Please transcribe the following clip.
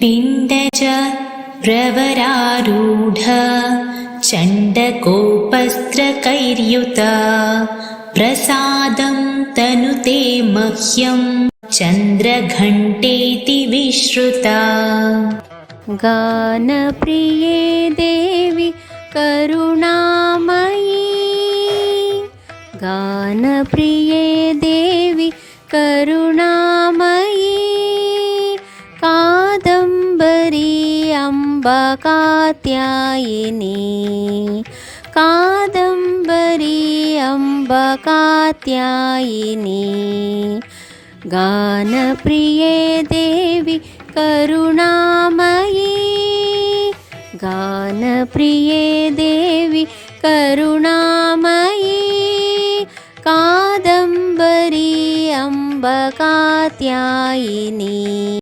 पिण्डज प्रवरारूढ चण्डकोपस्त्रकैर्युता प्रसादं तनुते मह्यं चन्द्रघण्टेति विश्रुता। गानप्रिये देवि करुणामयी गानप्रिये देवि करुणामयी अम्बकात्यायिनी कादम्बरी अम्बकात्यायिनी। गानप्रिये देवि करुणामयी। गानप्रिये देवि करुणामयी। कादम्बरी अम्बकात्यायिनी